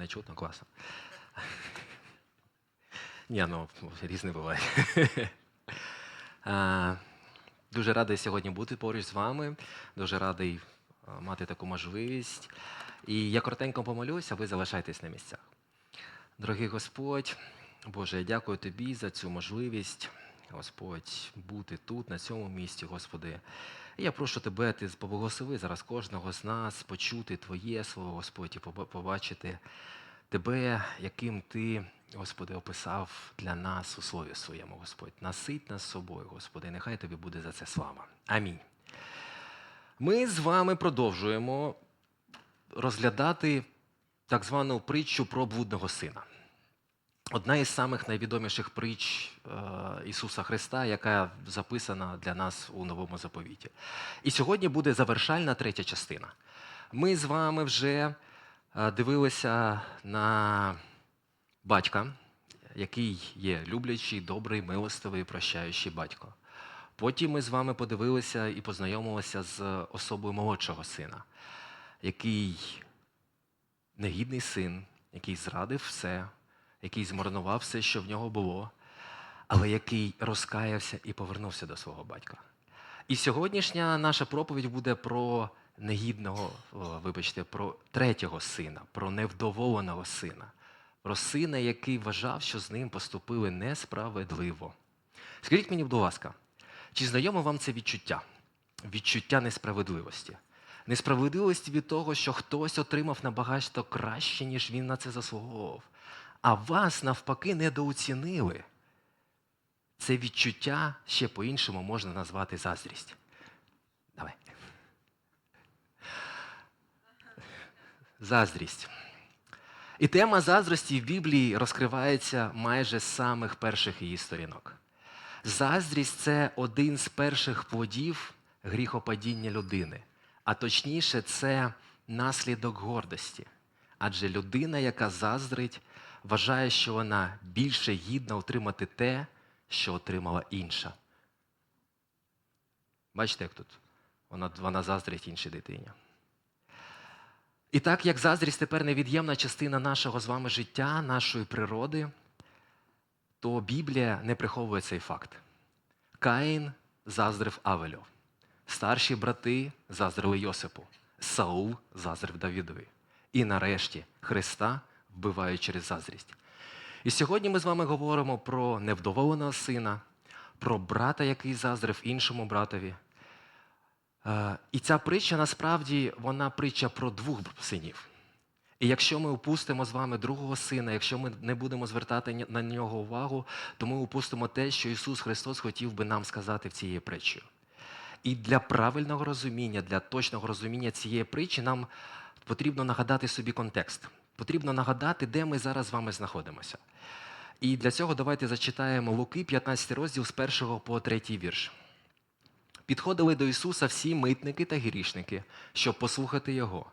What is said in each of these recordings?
мене чутно, класно. Ні, ну різне буває. Дуже радий сьогодні бути поруч з вами. Дуже радий мати таку можливість. І я коротенько помолюся, ви залишайтесь на місцях. Дорогий Господь, Боже, я дякую Тобі за цю можливість, Господь, бути тут, на цьому місці, Господи. Я прошу Тебе, Ти поблагослови зараз кожного з нас почути Твоє Слово, Господь, і побачити Тебе, яким Ти, Господи, описав для нас у Слові Своєму, Господь. Насить нас собою, Господи, нехай Тобі буде за це слава. Амінь. Ми з вами продовжуємо розглядати так звану притчу про блудного сина. Одна із самих найвідоміших притч е, Ісуса Христа, яка записана для нас у новому заповіті. І сьогодні буде завершальна третя частина. Ми з вами вже е, дивилися на батька, який є люблячий, добрий, милостивий, прощаючий батько. Потім ми з вами подивилися і познайомилися з особою молодшого сина, який негідний син, який зрадив все, який змарнував все, що в нього було, але який розкаявся і повернувся до свого батька. І сьогоднішня наша проповідь буде про негідного, вибачте, про третього сина, про невдоволеного сина, про сина, який вважав, що з ним поступили несправедливо. Скажіть мені, будь ласка, чи знайоме вам це відчуття? Відчуття несправедливості. Несправедливості від того, що хтось отримав набагато краще, ніж він на це заслуговував. А вас навпаки недооцінили. Це відчуття ще по-іншому можна назвати заздрість. Давай. Заздрість. І тема заздрості в Біблії розкривається майже з самих перших її сторінок. Заздрість це один з перших плодів гріхопадіння людини, а точніше, це наслідок гордості. Адже людина, яка заздрить, вважає, що вона більше гідна отримати те, що отримала інша. Бачите, як тут вона, вона заздрить іншій дитині. І так як заздрість тепер невід'ємна частина нашого з вами життя, нашої природи, то Біблія не приховує цей факт. Каїн заздрив Авелю. Старші брати заздрили Йосипу. Саул заздрив Давідові. І нарешті Христа вбивають через заздрість. І сьогодні ми з вами говоримо про невдоволеного сина, про брата, який заздрив іншому братові. Е, І ця притча насправді вона притча про двох синів. І якщо ми упустимо з вами другого сина, якщо ми не будемо звертати на нього увагу, то ми упустимо те, що Ісус Христос хотів би нам сказати в цієї притчі. І для правильного розуміння, для точного розуміння цієї притчі нам потрібно нагадати собі контекст. Потрібно нагадати, де ми зараз з вами знаходимося. І для цього давайте зачитаємо Луки, 15 розділ з 1 по 3 вірш. Підходили до Ісуса всі митники та грішники, щоб послухати Його.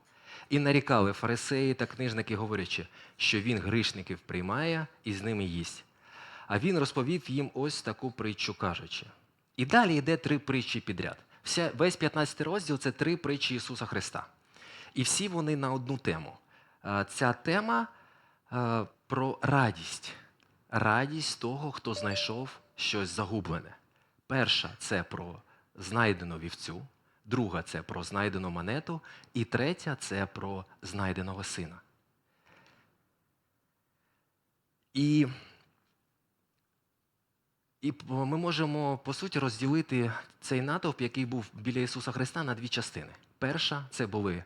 І нарікали фарисеї та книжники, говорячи, що він грішників приймає і з ними їсть. А він розповів їм ось таку притчу, кажучи. І далі йде три притчі підряд. Вся, весь 15 розділ це три притчі Ісуса Христа. І всі вони на одну тему. Е, Ця тема е, про радість. Радість того, хто знайшов щось загублене. Перша це про знайдену вівцю, друга це про знайдену монету, і третя це про знайденого сина. І, і ми можемо, по суті, розділити цей натовп, який був біля Ісуса Христа, на дві частини. Перша це були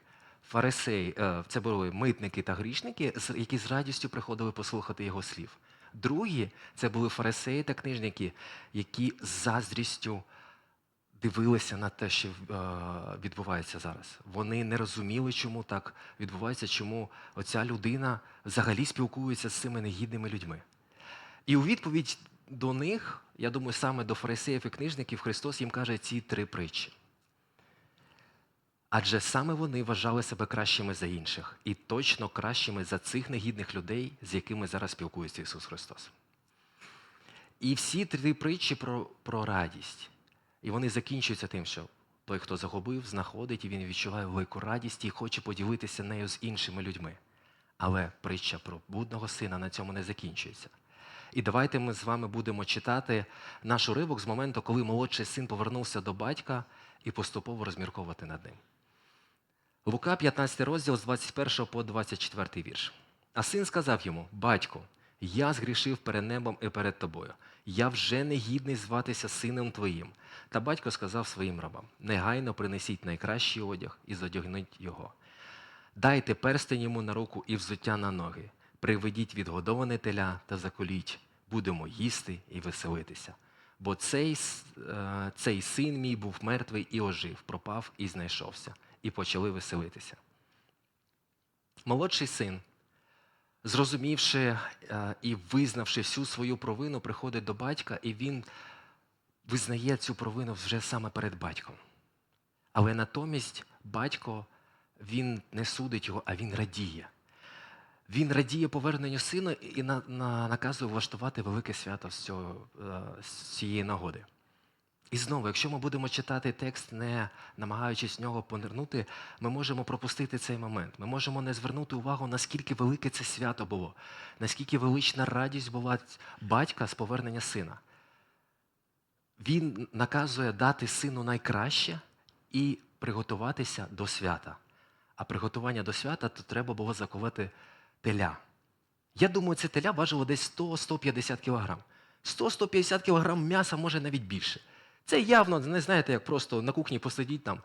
фарисеї, е, це були митники та грішники, які з радістю приходили послухати його слів. Другі це були фарисеї та книжники, які з заздрістю дивилися на те, що е, відбувається зараз. Вони не розуміли, чому так відбувається, чому оця людина взагалі спілкується з цими негідними людьми. І у відповідь до них, я думаю, саме до фарисеїв і книжників Христос їм каже ці три притчі. Адже саме вони вважали себе кращими за інших, і точно кращими за цих негідних людей, з якими зараз спілкується Ісус Христос. І всі три притчі про, про радість. І вони закінчуються тим, що той, хто загубив, знаходить, і він відчуває велику радість і хоче поділитися нею з іншими людьми. Але притча про блудного сина на цьому не закінчується. І давайте ми з вами будемо читати наш уривок з моменту, коли молодший син повернувся до батька і поступово розмірковувати над ним. Лука, 15 розділ з 21 по 24 вірш. А син сказав йому: Батьку, я згрішив перед небом і перед тобою. Я вже не гідний зватися сином твоїм. Та батько сказав своїм рабам: негайно принесіть найкращий одяг і зодягніть його. Дайте перстень йому на руку і взуття на ноги. Приведіть відгодоване теля та заколіть. Будемо їсти і веселитися. Бо цей, е, цей син мій був мертвий і ожив, пропав і знайшовся, і почали веселитися. Молодший син, зрозумівши е, і визнавши всю свою провину, приходить до батька, і він визнає цю провину вже саме перед батьком. Але натомість батько він не судить його, а він радіє. Він радіє поверненню сина і на, на, наказує влаштувати велике свято з, цього, е, з цієї нагоди. І знову, якщо ми будемо читати текст, не намагаючись в нього понирнути, ми можемо пропустити цей момент. Ми можемо не звернути увагу, наскільки велике це свято було, наскільки велична радість була батька з повернення сина. Він наказує дати сину найкраще і приготуватися до свята. А приготування до свята то треба було заковати теля. Я думаю, це теля важило десь 100-150 кілограм. 100-150 кілограм м'яса, може навіть більше. Це явно, не знаєте, як просто на кухні посидіть там,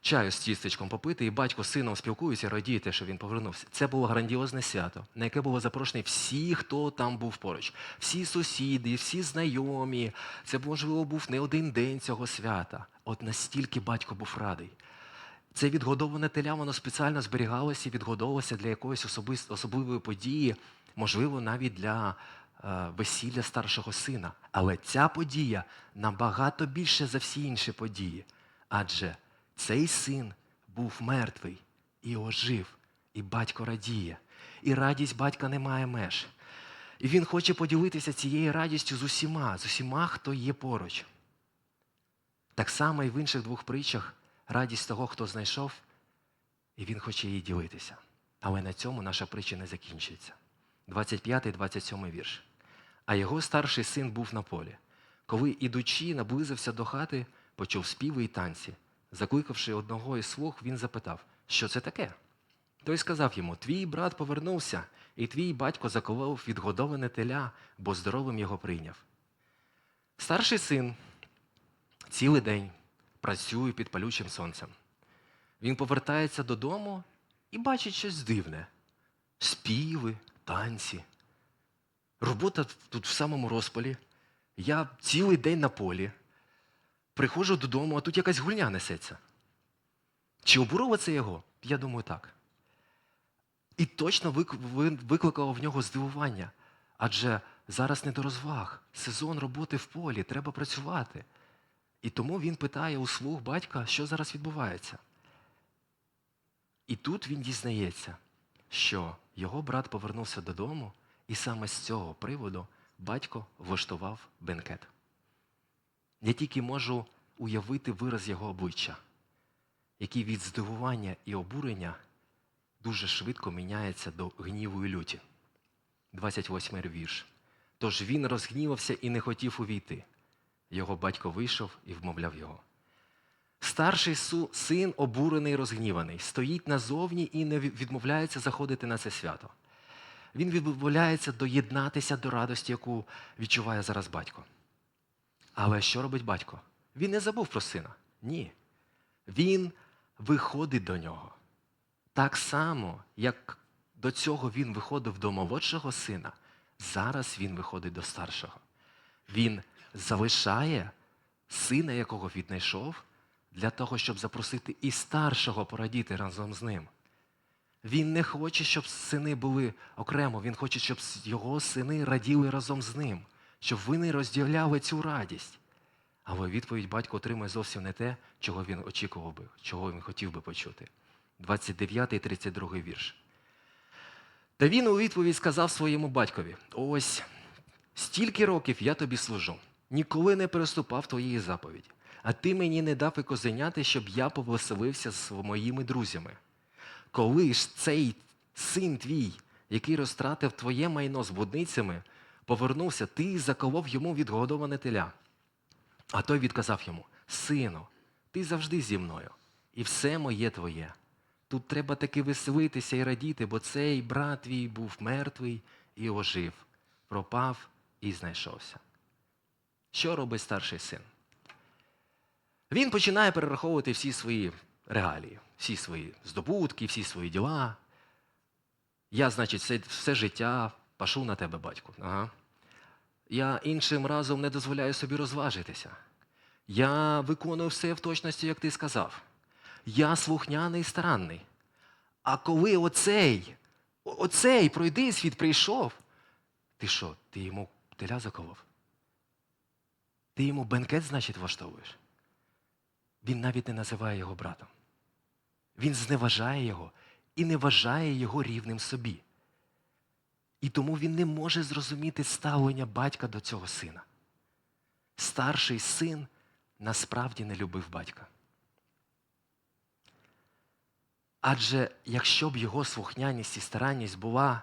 чаю з тістечком попити, і батько з сином спілкуються, радієте, що він повернувся. Це було грандіозне свято, на яке було запрошені всі, хто там був поруч, всі сусіди, всі знайомі. Це, можливо, був не один день цього свята. От настільки батько був радий. Це відгодоване теля, воно спеціально зберігалося і відгодовувалося для якоїсь особливої події, можливо, навіть для весілля старшого сина. Але ця подія набагато більше за всі інші події. Адже цей син був мертвий і ожив, і батько радіє. І радість батька не має меж. І він хоче поділитися цією радістю з усіма, з усіма, хто є поруч. Так само і в інших двох притчах радість того, хто знайшов, і він хоче її ділитися. Але на цьому наша притча не закінчується. 25-27 вірш. А його старший син був на полі. Коли, ідучи, наблизився до хати, почув співи й танці. Закликавши одного із слуг, він запитав, що це таке? Той сказав йому: Твій брат повернувся, і твій батько заковав відгодоване теля, бо здоровим його прийняв. Старший син цілий день працює під палючим сонцем. Він повертається додому і бачить щось дивне: співи, танці. Робота тут в самому розпалі. Я цілий день на полі. Приходжу додому, а тут якась гульня несеться. Чи обурило це його? Я думаю, так. І точно викликало в нього здивування. Адже зараз не до розваг, сезон роботи в полі, треба працювати. І тому він питає у слуг батька, що зараз відбувається. І тут він дізнається, що його брат повернувся додому, і саме з цього приводу батько влаштував бенкет. Я тільки можу уявити вираз його обличчя, який від здивування і обурення дуже швидко міняється до гніву і люті. 28 вірш. Тож він розгнівався і не хотів увійти. Його батько вийшов і вмовляв його. Старший син, обурений розгніваний, стоїть назовні і не відмовляється заходити на це свято. Він відмовляється доєднатися до радості, яку відчуває зараз батько. Але що робить батько? Він не забув про сина. Ні. Він виходить до нього. Так само, як до цього він виходив до молодшого сина, зараз він виходить до старшого. Він залишає сина, якого віднайшов, для того, щоб запросити і старшого порадіти разом з ним. Він не хоче, щоб сини були окремо, він хоче, щоб його сини раділи разом з ним, щоб вони розділяли цю радість. Але відповідь батько отримує зовсім не те, чого він очікував би, чого він хотів би почути. 29 і 32 вірш. Та він у відповідь сказав своєму батькові: Ось стільки років я тобі служу, ніколи не переступав твоєї заповіді, а ти мені не дав і козеняти, щоб я повеселився з моїми друзями. Коли ж цей син твій, який розтратив твоє майно з блудницями, повернувся, ти заколов йому відгодоване теля. А той відказав йому: Сину, ти завжди зі мною, і все моє твоє. Тут треба таки веселитися і радіти, бо цей брат твій був мертвий і ожив, пропав і знайшовся. Що робить старший син? Він починає перераховувати всі свої регалії, всі свої здобутки, всі свої діла. Я, значить, все, все життя пашу на тебе, батьку. Ага. Я іншим разом не дозволяю собі розважитися. Я виконую все в точності, як ти сказав. Я слухняний і старанний. А коли оцей, оцей пройди світ прийшов, ти що, ти йому теля заколов? Ти йому бенкет, значить, влаштовуєш? Він навіть не називає його братом. Він зневажає його і не вважає його рівним собі. І тому він не може зрозуміти ставлення батька до цього сина. Старший син насправді не любив батька. Адже якщо б його слухняність і старанність була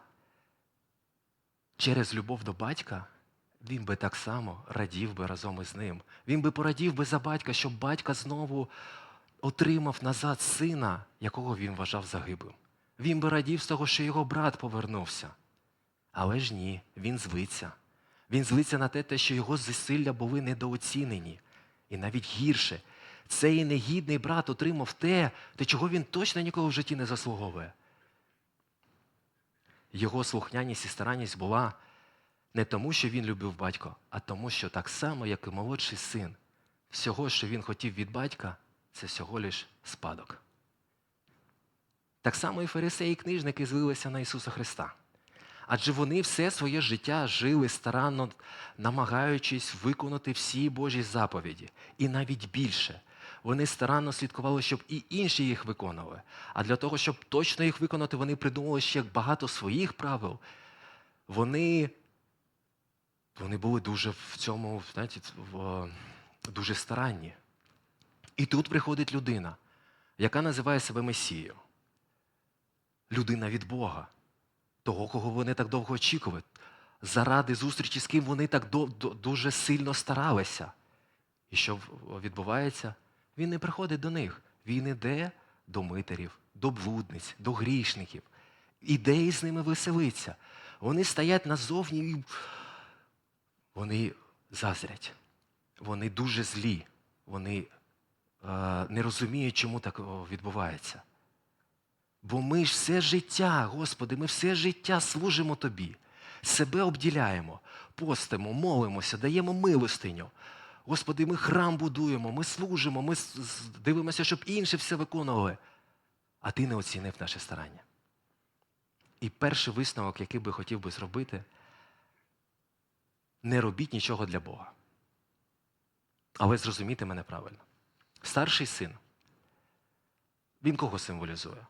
через любов до батька, він би так само радів би разом із ним. Він би порадів би за батька, щоб батька знову отримав назад сина, якого він вважав загиблим. Він би радів з того, що його брат повернувся. Але ж ні, він злиться. Він злиться на те, те, що його зусилля були недооцінені. І навіть гірше, цей негідний брат отримав те, те, чого він точно ніколи в житті не заслуговує. Його слухняність і старанність була не тому, що він любив батька, а тому, що так само, як і молодший син, всього, що він хотів від батька, це всього лиш спадок. Так само і фарисеї і книжники злилися на Ісуса Христа. Адже вони все своє життя жили старанно, намагаючись виконати всі Божі заповіді, і навіть більше. Вони старанно слідкували, щоб і інші їх виконували. А для того, щоб точно їх виконати, вони придумали ще багато своїх правил. Вони, вони були дуже в цьому, знаєте, в, дуже старанні. І тут приходить людина, яка називає себе Месією. Людина від Бога того, кого вони так довго очікували, заради зустрічі з ким вони так дуже сильно старалися. І що відбувається? Він не приходить до них. Він іде до митерів, до блудниць, до грішників. Іде з ними веселиться. Вони стоять назовні і вони зазрять. Вони дуже злі. Вони не розуміють, чому так відбувається. Бо ми ж все життя, Господи, ми все життя служимо Тобі, себе обділяємо, постимо, молимося, даємо милостиню. Господи, ми храм будуємо, ми служимо, ми дивимося, щоб інші все виконували. А Ти не оцінив наше старання. І перший висновок, який би хотів би зробити, не робіть нічого для Бога. Але зрозумійте мене правильно. Старший син, він кого символізує?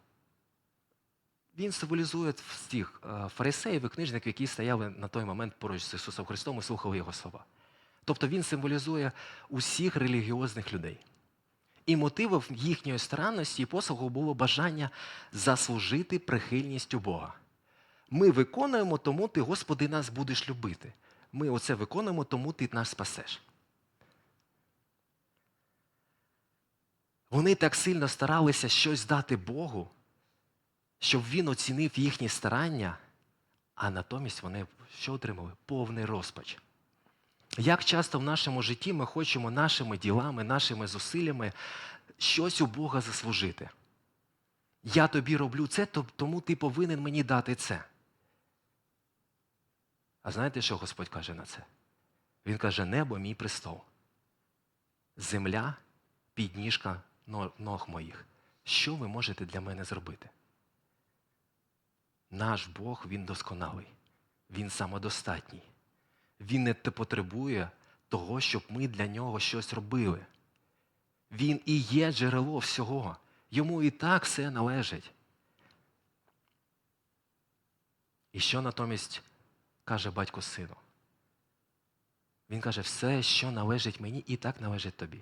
Він символізує всіх е, фарисеїв і книжників, які стояли на той момент поруч з Ісусом Христом і слухали Його слова. Тобто він символізує усіх релігіозних людей. І мотивом їхньої старанності і послугу було бажання заслужити прихильністю Бога. Ми виконуємо, тому ти, Господи, нас будеш любити. Ми оце виконуємо, тому ти нас спасеш. Вони так сильно старалися щось дати Богу, щоб він оцінив їхні старання, а натомість вони що отримали? Повний розпач. Як часто в нашому житті ми хочемо нашими ділами, нашими зусиллями щось у Бога заслужити? Я тобі роблю це, тому ти повинен мені дати це. А знаєте, що Господь каже на це? Він каже: небо мій престол, земля підніжка ног моїх. Що ви можете для мене зробити? Наш Бог, Він досконалий, Він самодостатній. Він не потребує того, щоб ми для нього щось робили. Він і є джерело всього. Йому і так все належить. І що натомість каже батько сину? Він каже, все, що належить мені, і так належить тобі.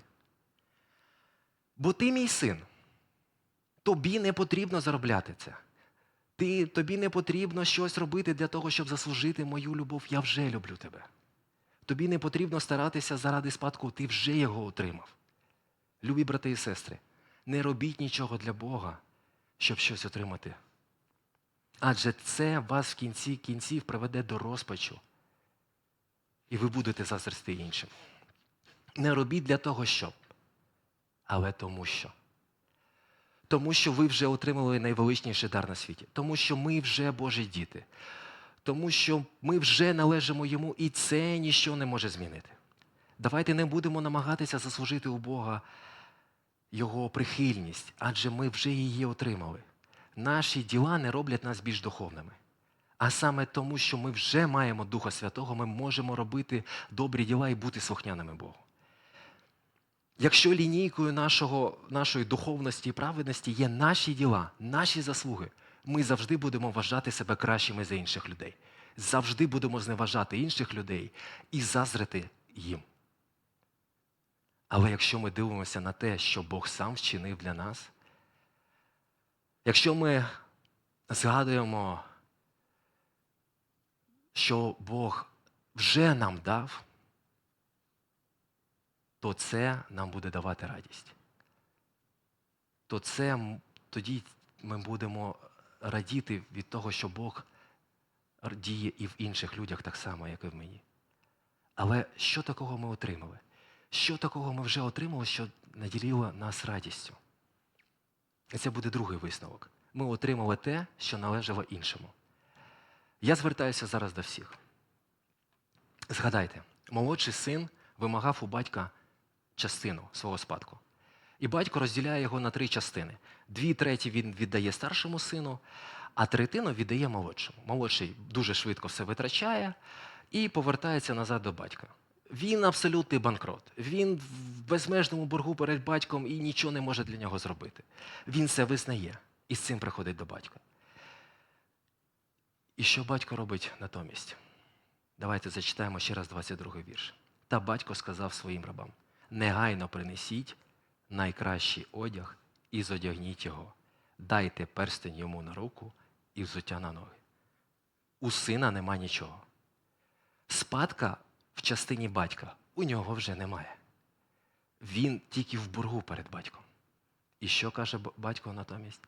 Бо ти мій син. Тобі не потрібно заробляти це. Ти, тобі не потрібно щось робити для того, щоб заслужити мою любов. Я вже люблю тебе. Тобі не потрібно старатися заради спадку, ти вже його отримав. Любі брати і сестри, не робіть нічого для Бога, щоб щось отримати. Адже це вас в кінці кінців приведе до розпачу, і ви будете заздрити іншим. Не робіть для того, щоб, але тому що. Тому що ви вже отримали найвеличніший дар на світі, тому що ми вже Божі діти, тому що ми вже належимо йому, і це ніщо не може змінити. Давайте не будемо намагатися заслужити у Бога Його прихильність, адже ми вже її отримали. Наші діла не роблять нас більш духовними. А саме тому, що ми вже маємо Духа Святого, ми можемо робити добрі діла і бути слухняними Богу. Якщо лінійкою нашого, нашої духовності і праведності є наші діла, наші заслуги, ми завжди будемо вважати себе кращими за інших людей. Завжди будемо зневажати інших людей і заздрити їм. Але якщо ми дивимося на те, що Бог сам вчинив для нас, якщо ми згадуємо, що Бог вже нам дав, то це нам буде давати радість. То це тоді ми будемо радіти від того, що Бог діє і в інших людях так само, як і в мені. Але що такого ми отримали? Що такого ми вже отримали, що наділило нас радістю? І це буде другий висновок. Ми отримали те, що належало іншому. Я звертаюся зараз до всіх. Згадайте, молодший син вимагав у батька частину свого спадку. І батько розділяє його на три частини. Дві треті він віддає старшому сину, а третину віддає молодшому. Молодший дуже швидко все витрачає і повертається назад до батька. Він абсолютний банкрот. Він в безмежному боргу перед батьком і нічого не може для нього зробити. Він це визнає і з цим приходить до батька. І що батько робить натомість? Давайте зачитаємо ще раз 22 вірш. Та батько сказав своїм рабам: негайно принесіть найкращий одяг і зодягніть його, дайте перстень йому на руку і взуття на ноги. У сина нема нічого. Спадка в частині батька у нього вже немає. Він тільки в боргу перед батьком. І що каже батько натомість?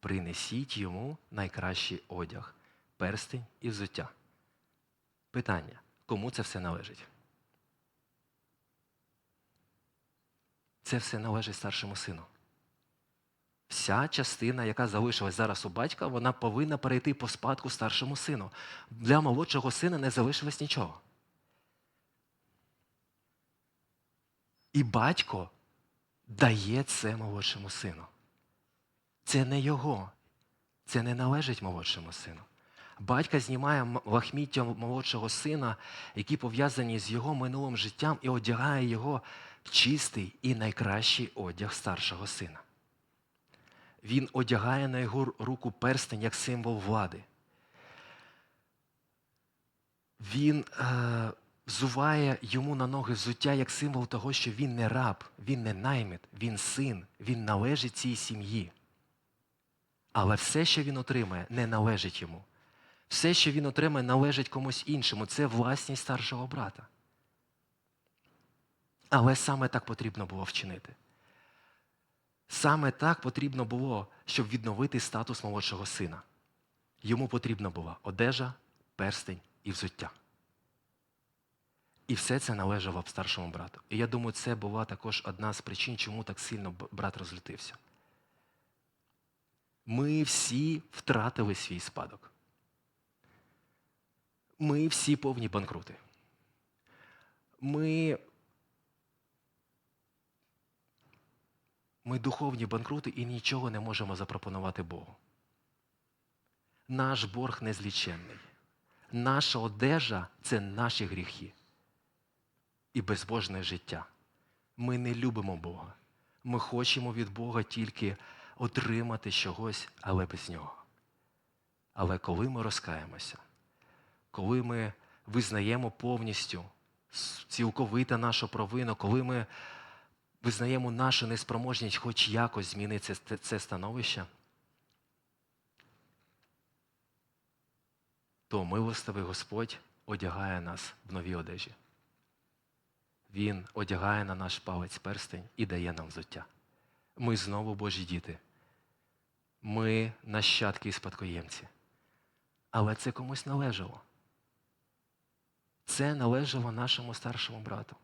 Принесіть йому найкращий одяг, перстень і взуття. Питання: кому це все належить? Це все належить старшому сину. Вся частина, яка залишилась зараз у батька, вона повинна перейти по спадку старшому сину. Для молодшого сина не залишилось нічого. І батько дає це молодшому сину. Це не його, це не належить молодшому сину. Батька знімає лахміття молодшого сина, які пов'язані з його минулим життям, і одягає його чистий і найкращий одяг старшого сина. Він одягає на його руку перстень як символ влади. Він е, взуває йому на ноги взуття як символ того, що він не раб, він не наймит, він син, він належить цій сім'ї. Але все, що він отримає, не належить йому. Все, що він отримає, належить комусь іншому. Це власність старшого брата. Але саме так потрібно було вчинити. Саме так потрібно було, щоб відновити статус молодшого сина. Йому потрібна була одежа, перстень і взуття. І все це належало старшому брату. І я думаю, це була також одна з причин, чому так сильно брат розлютився. Ми всі втратили свій спадок. Ми всі повні банкрути. Ми, ми духовні банкрути і нічого не можемо запропонувати Богу. Наш борг незліченний. Наша одежа це наші гріхи і безбожне життя. Ми не любимо Бога. Ми хочемо від Бога тільки отримати чогось, але без нього. Але коли ми розкаємося, коли ми визнаємо повністю цілковито нашу провину, коли ми визнаємо нашу неспроможність хоч якось змінити це, становище, то милостивий Господь одягає нас в нові одежі. Він одягає на наш палець перстень і дає нам взуття. Ми знову Божі діти. Ми нащадки і спадкоємці. Але це комусь належало. Це належало нашому старшому брату.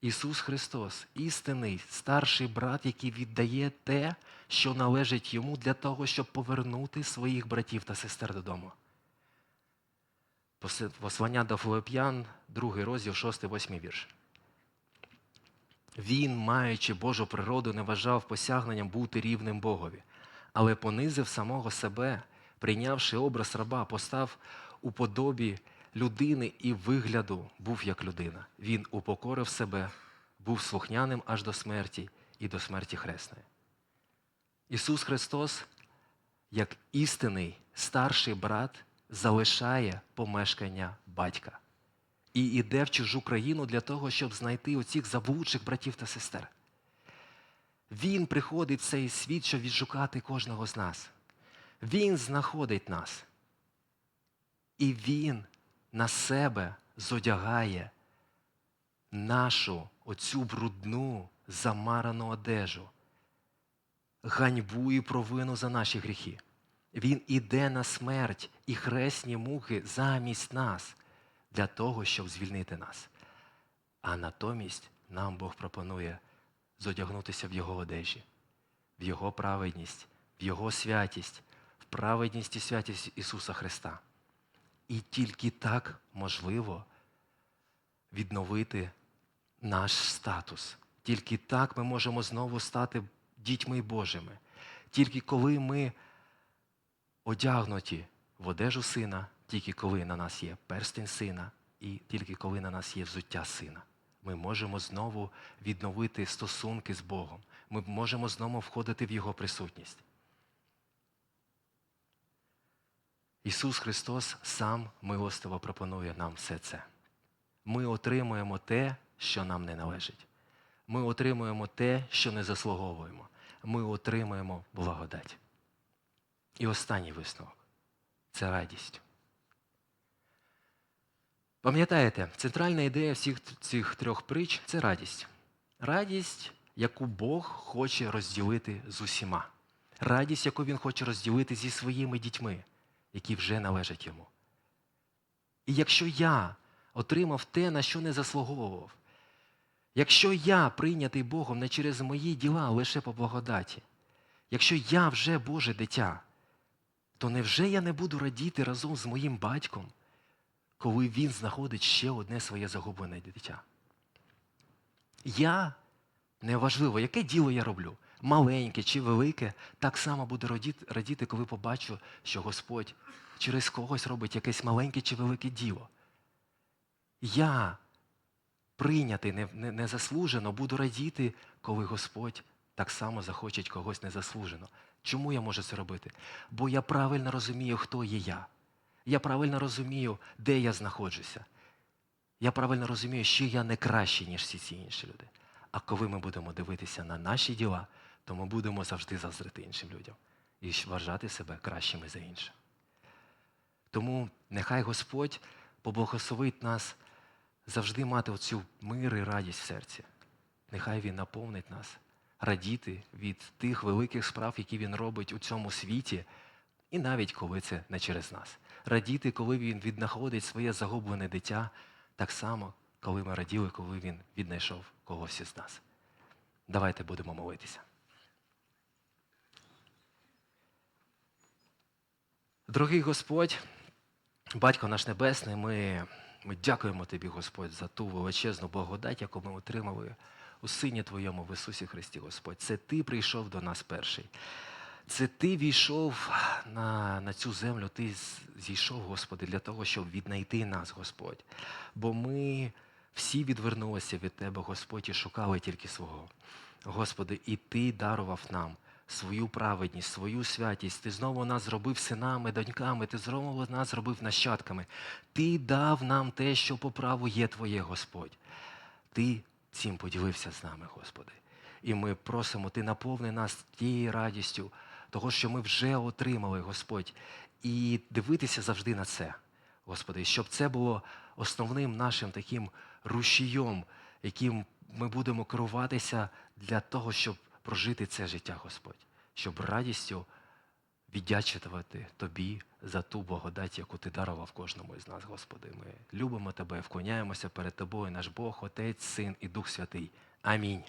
Ісус Христос, істинний старший брат, який віддає те, що належить йому для того, щоб повернути своїх братів та сестер додому. Послання до Филип'ян, другий розділ, 6-8 вірш. Він, маючи Божу природу, не вважав посягненням бути рівним Богові, але понизив самого себе, прийнявши образ раба, постав у подобі людини і вигляду був як людина. Він упокорив себе, був слухняним аж до смерті і до смерті хресної. Ісус Христос, як істинний старший брат, залишає помешкання батька і йде в чужу країну для того, щоб знайти оцих заблудших братів та сестер. Він приходить в цей світ, щоб відшукати кожного з нас. Він знаходить нас. І Він на себе зодягає нашу оцю брудну, замарану одежу, ганьбу і провину за наші гріхи. Він іде на смерть і хресні муки замість нас для того, щоб звільнити нас. А натомість нам Бог пропонує зодягнутися в Його одежі, в Його праведність, в Його святість, в праведність і святість Ісуса Христа. І тільки так можливо відновити наш статус. Тільки так ми можемо знову стати дітьми Божими. Тільки коли ми одягнуті в одежу сина, тільки коли на нас є перстень сина, і тільки коли на нас є взуття сина, ми можемо знову відновити стосунки з Богом. Ми можемо знову входити в Його присутність. Ісус Христос сам милостиво пропонує нам все це. Ми отримуємо те, що нам не належить. Ми отримуємо те, що не заслуговуємо. Ми отримуємо благодать. І останній висновок це радість. Пам'ятаєте, центральна ідея всіх цих трьох притч це радість. Радість, яку Бог хоче розділити з усіма. Радість, яку Він хоче розділити зі своїми дітьми, які вже належать йому. І якщо я отримав те, на що не заслуговував, якщо я прийнятий Богом не через мої діла, а лише по благодаті, якщо я вже Боже дитя, то невже я не буду радіти разом з моїм батьком, коли він знаходить ще одне своє загублене дитя? Я неважливо, яке діло я роблю, маленьке чи велике, так само буду радіти, коли побачу, що Господь через когось робить якесь маленьке чи велике діло. Я прийнятий не- не- незаслужено, буду радіти, коли Господь так само захоче когось незаслужено. Чому я можу це робити? Бо я правильно розумію, хто є я. Я правильно розумію, де я знаходжуся. Я правильно розумію, що я не кращий, ніж всі ці інші люди. А коли ми будемо дивитися на наші діла, то ми будемо завжди заздрити іншим людям і вважати себе кращими за інших. Тому нехай Господь поблагословить нас завжди мати оцю мир і радість в серці. Нехай Він наповнить нас радіти від тих великих справ, які Він робить у цьому світі, і навіть коли це не через нас. Радіти, коли Він віднаходить своє загублене дитя, так само, коли ми раділи, коли Він віднайшов когось із нас. Давайте будемо молитися. Дорогий Господь, Батько наш Небесний, ми, ми дякуємо Тобі, Господь, за ту величезну благодать, яку ми отримали у Сині Твоєму в Ісусі Христі, Господь. Це Ти прийшов до нас перший. Це Ти війшов на, на цю землю, Ти зійшов, Господи, для того, щоб віднайти нас, Господь. Бо ми всі відвернулися від Тебе, Господь, і шукали тільки свого. Господи, і Ти дарував нам свою праведність, свою святість. Ти знову нас зробив синами, доньками, ти знову нас зробив нащадками. Ти дав нам те, що по праву є Твоє, Господь. Ти цим поділився з нами, Господи. І ми просимо, Ти наповни нас тією радістю, того, що ми вже отримали, Господь, і дивитися завжди на це. Господи, щоб це було основним нашим таким рушієм, яким ми будемо керуватися для того, щоб прожити це життя, Господь, щоб радістю віддячувати Тобі за ту благодать, яку Ти дарував кожному із нас, Господи. Ми любимо Тебе, вклоняємося перед Тобою, наш Бог, Отець, Син і Дух Святий. Амінь.